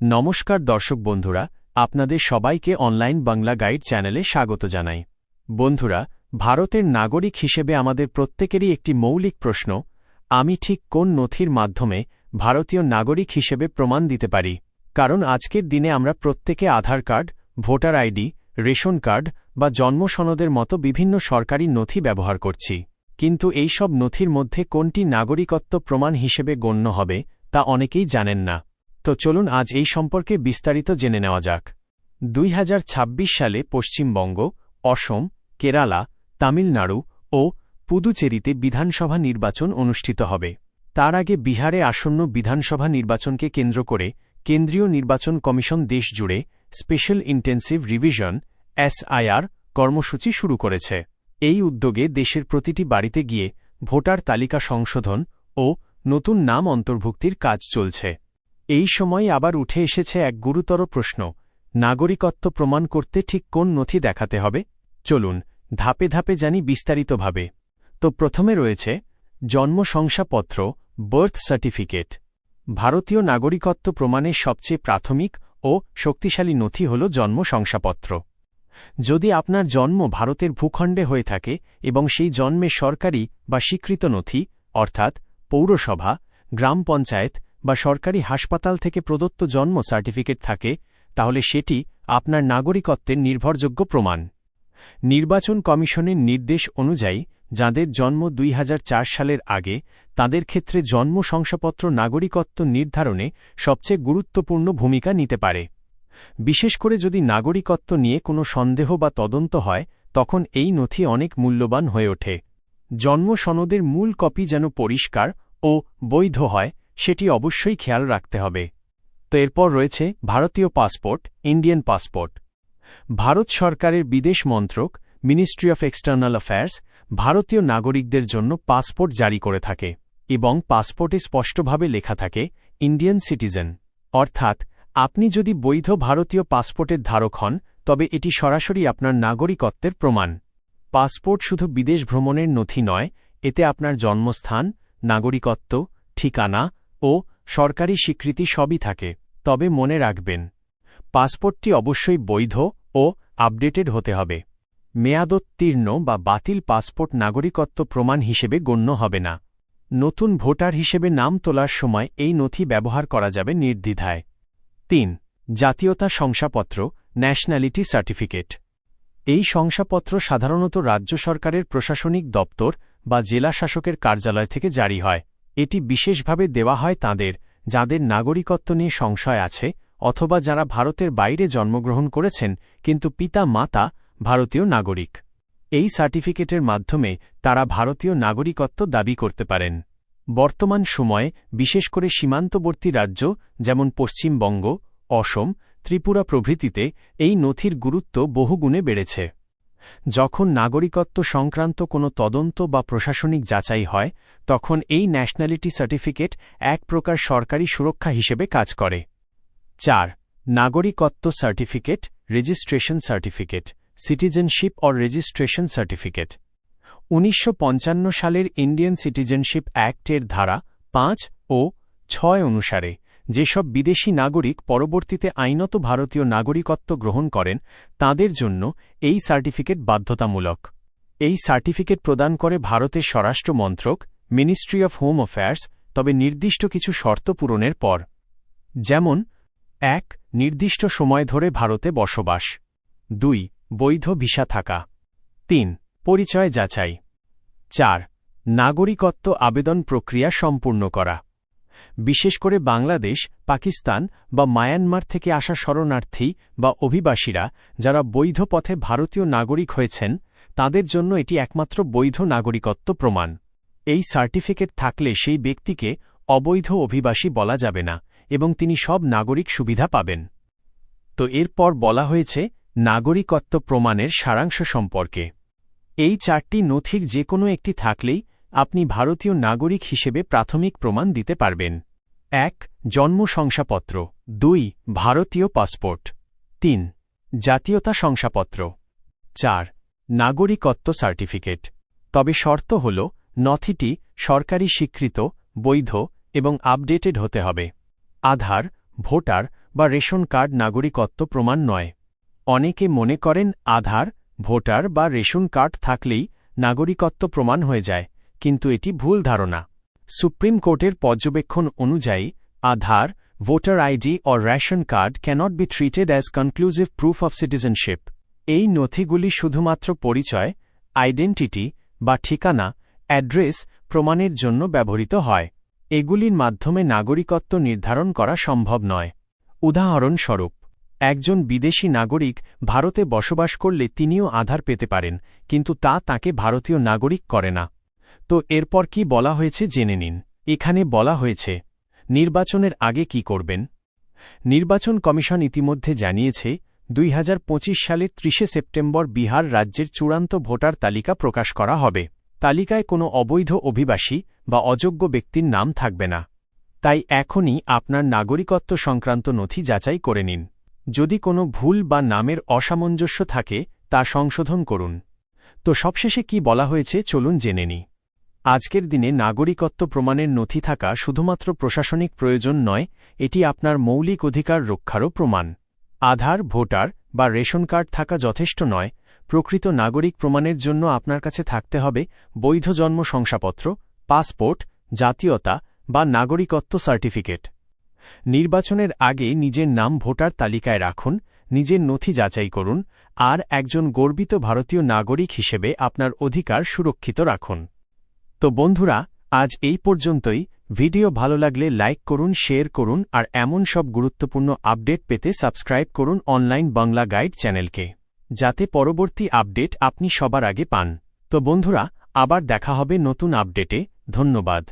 নমস্কার দর্শক বন্ধুরা, আপনাদের সবাইকে অনলাইন বাংলা গাইড চ্যানেলে স্বাগত জানাই। বন্ধুরা, ভারতের নাগরিক হিসেবে আমাদের প্রত্যেকেরই একটি মৌলিক প্রশ্ন, আমি ঠিক কোন নথির মাধ্যমে ভারতীয় নাগরিক হিসেবে প্রমাণ দিতে পারি? কারণ আজকের দিনে আমরা প্রত্যেকে Aadhaar card, voter ID, ration card বা জন্ম সনদের মতো বিভিন্ন সরকারি নথি ব্যবহার করছি। কিন্তু এই সব নথির মধ্যে কোনটি নাগরিকত্ব প্রমাণ হিসেবে গণ্য হবে, তা অনেকেই জানেন না। তো চলুন আজ এই সম্পর্কে বিস্তারিত জেনে নেওয়া যাক। দুই হাজার ছাব্বিশ সালে পশ্চিমবঙ্গ, অসম, কেরালা, তামিলনাড়ু ও পুদুচেরিতে বিধানসভা নির্বাচন অনুষ্ঠিত হবে। তার আগে বিহারে আসন্ন বিধানসভা নির্বাচনকে কেন্দ্র করে কেন্দ্রীয় নির্বাচন কমিশন দেশ জুড়ে স্পেশাল ইন্টেন্সিভ রিভিশন, এসআইআর, কর্মসূচি শুরু করেছে। এই উদ্যোগে দেশের প্রতিটি বাড়িতে গিয়ে ভোটার তালিকা সংশোধন ও নতুন নাম অন্তর্ভুক্তির কাজ চলছে। এই সময় আবার উঠে এসেছে এক গুরুতর প্রশ্ন, নাগরিকত্ব প্রমাণ করতে ঠিক কোন নথি দেখাতে হবে? চলুন, ধাপে ধাপে জানি বিস্তারিতভাবে। তো প্রথমে রয়েছে, জন্ম শংসাপত্র বার্থ সার্টিফিকেট ভারতীয় নাগরিকত্ব প্রমাণের সবচেয়ে প্রাথমিক ও শক্তিশালী নথি হল জন্ম শংসাপত্র। যদি আপনার জন্ম ভারতের ভূখণ্ডে হয়ে থাকে এবং সেই জন্মে সরকারি বা স্বীকৃত নথি, অর্থাৎ পৌরসভা, গ্রাম পঞ্চায়েত বা সরকারি হাসপাতাল থেকে প্রদত্ত জন্ম সার্টিফিকেট থাকে, তাহলে সেটি আপনার নাগরিকত্বের নির্ভরযোগ্য প্রমাণ। নির্বাচন কমিশনের নির্দেশ অনুযায়ী, যাদের জন্ম দুই হাজার চার সালের আগে, তাদের ক্ষেত্রে জন্ম শংসাপত্র নাগরিকত্ব নির্ধারণে সবচেয়ে গুরুত্বপূর্ণ ভূমিকা নিতে পারে। বিশেষ করে যদি নাগরিকত্ব নিয়ে কোনো সন্দেহ বা তদন্ত হয়, তখন এই নথি অনেক মূল্যবান হয়ে ওঠে। জন্ম সনদের মূল কপি যেন পরিষ্কার ও বৈধ হয় সেটি অবশ্যই খেয়াল রাখতে হবে। তো এরপর রয়েছে ভারতীয় পাসপোর্ট, ইন্ডিয়ান পাসপোর্ট। ভারত সরকারের বিদেশ মন্ত্রক মিনিস্ট্রি অফ এক্সটার্নাল অ্যাফেয়ার্স ভারতীয় নাগরিকদের জন্য পাসপোর্ট জারি করে থাকে এবং পাসপোর্টে স্পষ্টভাবে লেখা থাকে ইন্ডিয়ান সিটিজেন অর্থাৎ, আপনি যদি বৈধ ভারতীয় পাসপোর্টের ধারক হন, তবে এটি সরাসরি আপনার নাগরিকত্বের প্রমাণ। পাসপোর্ট শুধু বিদেশ ভ্রমণের নথি নয়, এতে আপনার জন্মস্থান, নাগরিকত্ব, ঠিকানা ও সরকারি স্বীকৃতি সবই থাকে, তবে মনে রাখবেন, পাসপোর্টটি অবশ্যই বৈধ ও আপডেটেড হতে হবে। মেয়াদোত্তীর্ণ বা বাতিল পাসপোর্ট নাগরিকত্ব প্রমাণ হিসেবে গণ্য হবে না। নতুন ভোটার হিসেবে নাম তোলার সময় এই নথি ব্যবহার করা যাবে নির্দ্বিধায়। তিন, জাতীয়তা শংসাপত্র, ন্যাশনালিটি সার্টিফিকেট। এই শংসাপত্র সাধারণত রাজ্য সরকারের প্রশাসনিক দপ্তর বা জেলা শাসকের কার্যালয় থেকে জারি হয়। এটি বিশেষভাবে দেওয়া হয় তাঁদের, যাদের নাগরিকত্ব নিয়ে সংশয় আছে, অথবা যারা ভারতের বাইরে জন্মগ্রহণ করেছেন, কিন্তু পিতা মাতা ভারতীয় নাগরিক। এই সার্টিফিকেটের মাধ্যমে তারা ভারতীয় নাগরিকত্ব দাবি করতে পারেন। বর্তমান সময়ে, বিশেষ করে সীমান্তবর্তী রাজ্য, যেমন পশ্চিমবঙ্গ, অসম, ত্রিপুরা প্রভৃতিতে এই নথির গুরুত্ব বহুগুণে বেড়েছে। যখন নাগরিকত্ব সংক্রান্ত কোনো তদন্ত বা প্রশাসনিক যাচাই হয় তখন এই ন্যাশনালিটি সার্টিফিকেট এক প্রকার সরকারি সুরক্ষা হিসেবে কাজ করে। চার, নাগরিকত্ব certificate registration certificate citizenship or registration certificate উনিশশো পঞ্চান্ন সালের ইন্ডিয়ান সিটিজেনশিপ অ্যাক্টের ধারা পাঁচ ও ছয় অনুসারে যেসব বিদেশি নাগরিক পরবর্তীতে আইনত ভারতীয় নাগরিকত্ব গ্রহণ করেন, তাদের জন্য এই সার্টিফিকেট বাধ্যতামূলক। এই সার্টিফিকেট প্রদান করে ভারতের স্বরাষ্ট্র মন্ত্রক মিনিস্ট্রি অফ হোম অ্যাফেয়ার্স তবে নির্দিষ্ট কিছু শর্ত পূরণের পর। যেমন, এক, নির্দিষ্ট সময় ধরে ভারতে বসবাস। দুই, বৈধ ভিসা থাকা। তিন, পরিচয় যাচাই। চার, নাগরিকত্ব আবেদন প্রক্রিয়া সম্পূর্ণ করা। বিশেষ করে বাংলাদেশ, পাকিস্তান বা মায়ানমার থেকে আসা শরণার্থী বা অভিবাসীরা যারা বৈধ পথে ভারতীয় নাগরিক হয়েছেন, তাদের জন্য এটি একমাত্র বৈধ নাগরিকত্ব প্রমাণ। এই সার্টিফিকেট থাকলে সেই ব্যক্তিকে অবৈধ অভিবাসী বলা যাবে না এবং তিনি সব নাগরিক সুবিধা পাবেন। তো এরপর বলা হয়েছে, নাগরিকত্ব প্রমাণের সারাংশ সম্পর্কে। এই চারটি নথির যে কোনো একটি থাকলেই আপনি ভারতীয় নাগরিক হিসেবে প্রাথমিক প্রমাণ দিতে পারবেন। এক, জন্ম শংসাপত্র। দুই, ভারতীয় পাসপোর্ট। তিন, জাতীয়তা শংসাপত্র। চার, নাগরিকত্ব সার্টিফিকেট। তবে শর্ত হল নথিটি সরকারি স্বীকৃত, বৈধ এবং আপডেটেড হতে হবে। আধার, ভোটার বা রেশন কার্ড নাগরিকত্ব প্রমাণ নয়। অনেকে মনে করেন আধার, ভোটার বা রেশন কার্ড থাকলেই নাগরিকত্ব প্রমাণ হয়ে যায়, কিন্তু এটি ভুল ধারণা। সুপ্রিম কোর্টের পর্যবেক্ষণ অনুযায়ী, Aadhaar, voter ID O ration card cannot be treated as conclusive proof of citizenship এই নথিগুলি শুধুমাত্র পরিচয় আইডেন্টিটি বা ঠিকানা অ্যাড্রেস প্রমাণের জন্য ব্যবহৃত হয়। এগুলির মাধ্যমে নাগরিকত্ব নির্ধারণ করা সম্ভব নয়। উদাহরণস্বরূপ, একজন বিদেশি নাগরিক ভারতে বসবাস করলে তিনিও আধার পেতে পারেন, কিন্তু তা তাকে ভারতীয় নাগরিক করে না। তো এরপর কি বলা হয়েছে জেনে নিন। এখানে বলা হয়েছে, নির্বাচনের আগে কি করবেন? নির্বাচন কমিশন ইতিমধ্যে জানিয়েছে, দুই হাজার পঁচিশ সালের ত্রিশে সেপ্টেম্বর বিহার রাজ্যের চূড়ান্ত ভোটার তালিকা প্রকাশ করা হবে। তালিকায় কোনো অবৈধ অভিবাসী বা অযোগ্য ব্যক্তির নাম থাকবে না। তাই এখনই আপনার নাগরিকত্ব সংক্রান্ত নথি যাচাই করে নিন। যদি কোনো ভুল বা নামের অসামঞ্জস্য থাকে, তা সংশোধন করুন। তো সবশেষে কি বলা হয়েছে চলুন জেনে নি আজকের দিনে নাগরিকত্ব প্রমাণের নথি থাকা শুধুমাত্র প্রশাসনিক প্রয়োজন নয়, এটি আপনার মৌলিক অধিকার রক্ষারও প্রমাণ। আধার, ভোটার বা রেশন কার্ড থাকা যথেষ্ট নয় প্রকৃত নাগরিক প্রমাণের জন্য আপনার কাছে থাকতে হবে বৈধ জন্ম শংসাপত্র, পাসপোর্ট, জাতীয়তা বা নাগরিকত্ব সার্টিফিকেট। নির্বাচনের আগে নিজের নাম ভোটার তালিকায় রাখুন, নিজের নথি যাচাই করুন, আর একজন গর্বিত ভারতীয় নাগরিক হিসেবে আপনার অধিকার সুরক্ষিত রাখুন। তো বন্ধুরা, আজ এই পর্যন্তই। ভিডিও ভালো লাগলে লাইক করুন, শেয়ার করুন, আর এমন সব গুরুত্বপূর্ণ আপডেট পেতে সাবস্ক্রাইব করুন অনলাইন বাংলা গাইড চ্যানেলকে। যাতে পরবর্তী আপডেট আপনি সবার আগে পান। তো বন্ধুরা, আবার দেখা হবে নতুন আপডেটে। ধন্যবাদ।